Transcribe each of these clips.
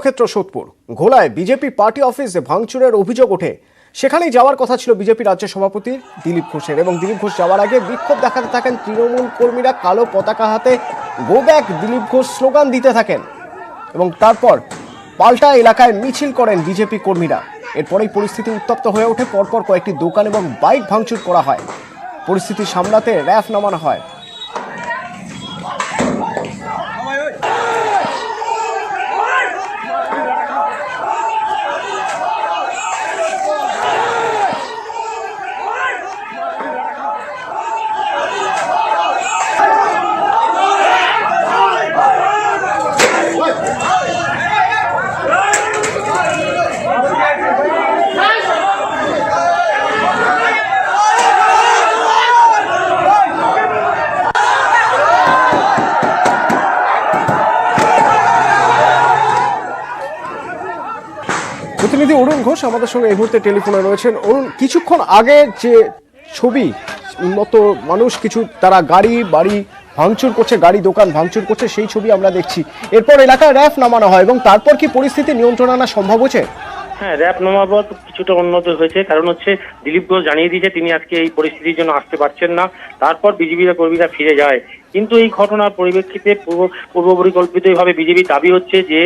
কর্মক্ষেত্র Sodepur. ঘোলায় BJP party অফিসে ভাঙচুরের অভিযোগ ওঠে, সেখানেই যাওয়ার কথা ছিল বিজেপি রাজ্য সভাপতি দিলীপ ঘোষের এবং দিলীপ ঘোষ যাওয়ার আগে বিক্ষোভ দেখাতে থাকেন তৃণমূল কর্মীরা কালো পতাকা হাতে go back Dilip Ghosh slogan দিতে থাকেন এবং তারপর পাল্টা এলাকায় মিছিল করেন বিজেপি কর্মীরা। এরপরেই পরিস্থিতি উত্তপ্ত হয়ে ওঠে, পরপর কয়েকটি দোকান এবং বাইক ভাঙচুর করা হয়। পরিস্থিতি সামলাতে র্যাফ নামানো হয়। প্রতিনিধি অরুণ ঘোষ আমাদের সঙ্গে এই মুহূর্তে টেলিফোনে রয়েছেন। অরুণ, কিছুক্ষণ আগে যে ছবি, উন্নত মানুষ, কিছু তারা গাড়ি, বাড়ি ভাঙচুর করছে, গাড়ি দোকান ভাঙচুর করছে, সেই ছবি আমরা দেখছি। এরপর এলাকায় র্যাফ নামানো হয় এবং তারপর কি পরিস্থিতি নিয়ন্ত্রণ আনা সম্ভব হচ্ছে হ্যাঁ র্যাপ নামাবার কিছুটা উন্নত হয়েছে। কারণ হচ্ছে দিলীপ ঘোষ জানিয়ে দিয়েছে, তিনি আজকে এই পরিস্থিতির জন্য আসতে পারছেন না। তারপর বিজেপির কর্মীরা ফিরে যায়। কিন্তু এই ঘটনার পরিপ্রেক্ষিতে পূর্ব পূর্ব পরিকল্পিতভাবে বিজেপি দাবি হচ্ছে যে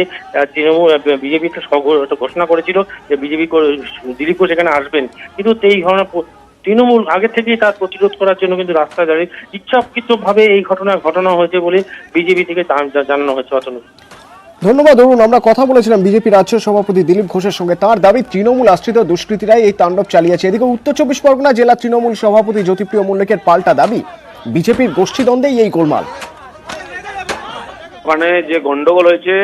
তৃণমূল বিজেপি একটা ঘোষণা করেছিল যে বিজেপি দিলীপ ঘোষ এখানে আসবেন। কিন্তু এই ঘটনা তৃণমূল আগে থেকেই তার প্রতিরোধ করার জন্য কিন্তু রাস্তায় দাঁড়িয়ে ইচ্ছাকৃত ভাবে এই ঘটনা ঘটনা হয়েছে বলে বিজেপি থেকে জানানো হয়েছে অতনু। ধন্যবাদ, অরুণ। আমরা কথা বলেছিলাম বিজেপি রাজ্য সভাপতি দিলীপ ঘোষের সঙ্গে। তার দাবি, তৃণমূল আশ্রিত দুষ্কৃতীরাই এই তাণ্ডব চালিয়েছে। এদিকে উত্তর চব্বিশ পরগনা জেলা তৃণমূল সভাপতি জ্যোতিপ্রিয় মল্লিকের পাল্টা দাবি বিজেপির গোষ্ঠীদ্বন্দ্বেই এই গোলমাল। ওখানে যে গন্ডগোল হয়েছে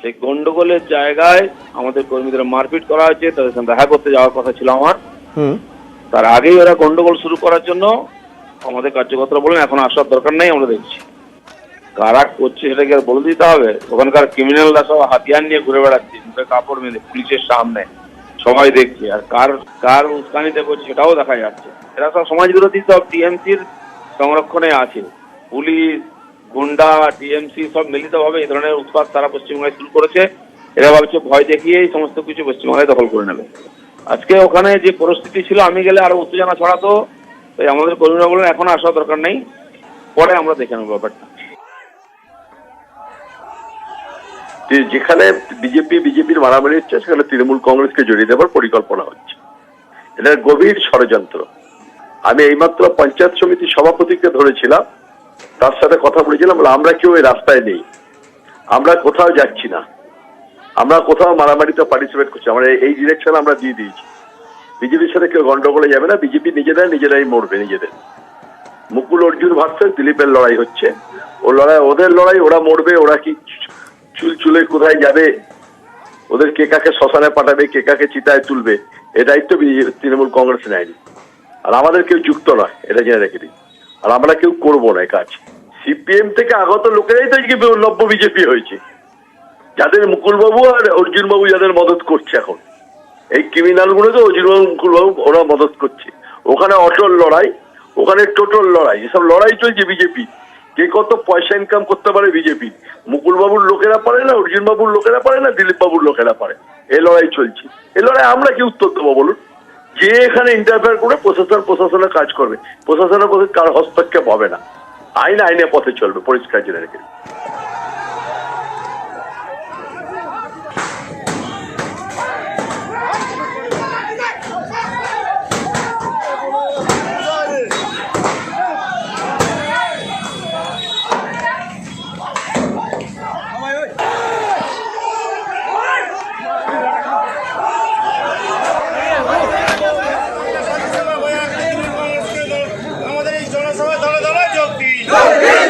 সেই গন্ডগোলের জায়গায় আমাদের কর্মীদের মারপিট করা হয়েছে তাদের সঙ্গে দেখা করতে যাওয়ার কথা ছিল আমার। তার আগেই ওরা গন্ডগোল শুরু করার জন্য আমাদের কার্যকর্তারা বলেন এখন আসার দরকার নেই আমরা দেখছি। কারা করছে সেটাকে আর বলে দিতে হবে। ওখানকার ক্রিমিনালরা সব হাতিয়ার নিয়ে ঘুরে বেড়াচ্ছে মুখে কাপড় বেঁধে পুলিশের সামনে সবাই দেখছে। আর কার কার উস্কানিতে করছে সেটাও দেখা যাচ্ছে। এরা সব সমাজ বিরোধী সব টিএমসির সংরক্ষণে আছে। পুলিশ, গুন্ডা, টিএমসি সব মিলিতভাবে এই ধরনের উৎপাত তারা পশ্চিমবঙ্গে শুরু করেছে। এরা ভাবছে ভয় দেখিয়ে এই সমস্ত কিছু পশ্চিমবঙ্গে দখল করে নেবে। আজকে ওখানে যে পরিস্থিতি ছিল, আমি গেলে আরও উত্তেজনা ছড়াতো। তাই আমাদের কর্মীরা বলেন এখন আসার দরকার নেই। পরে আমরা দেখে নেব ব্যাপারটা। যেখানে বিজেপি, বিজেপির মারামারি হচ্ছে, সেখানে তৃণমূল কংগ্রেসকে জড়িয়ে দেওয়ার পরিকল্পনা হচ্ছে। এটা গভীর ষড়যন্ত্র। আমি এইমাত্র পঞ্চায়েত সমিতির সভাপতিকে ধরেছিলাম তার সাথে কথা বলেছিলাম বলে, আমরা কেউ এই রাস্তায় নেই। আমরা কোথাও যাচ্ছি না। আমরা কোথাও মারামারিতে পার্টিসিপেট করছি আমরা এই- ডিরেকশন আমরা দিয়ে দিয়েছি। বিজেপির সাথে কেউ গন্ডগোলে যাবে না। বিজেপি নিজেরাই নিজেরাই মরবে নিজেদের। মুকুল অর্জুন ভার্সেস দিলীপের লড়াই হচ্ছে। ও লড়াই ওদের লড়াই ওরা মরবে ওরা কি চুল চুলে কোথায় যাবে? ওদের কে কাকে শ্মশানে পাঠাবে কে কাকে চিতায় তুলবে? এ দায়িত্ব তৃণমূল কংগ্রেস নেয়নি। আর আমাদের কেউ যুক্ত নয়, এটা জেনে রেখে দিই আর আমরা কেউ করব না কাজ। সিপিএম থেকে আগত লোকেরাই তো আজকে নব্য বিজেপি হয়েছে। যাদের মুকুলবাবু আর অর্জুন বাবু যাদের মদত করছে এখন। এই ক্রিমিনাল গুলোকে অর্জুন বাবু মুকুল বাবু ওরা মদত করছে। ওখানে অটল লড়াই, ওখানে টোটাল লড়াই এসব লড়াই চলছে বিজেপি। কে কত পয়সা ইনকাম করতে পারে বিজেপি? মুকুলবাবুর লোকেরা পারে না অর্জুন বাবুর লোকেরা পারে না দিলীপ বাবুর লোকেরা পারে? এই লড়াই চলছে। এই লড়াই আমরা কি উত্তর দেবো বলুন? যে এখানে ইন্টারফেয়ার করে প্রশাসন প্রশাসনের কাজ করবে প্রশাসনের প্রতি কার হস্তক্ষেপ হবে না আইন আইনের পথে চলবে, পরিষ্কার জেনে রেখে।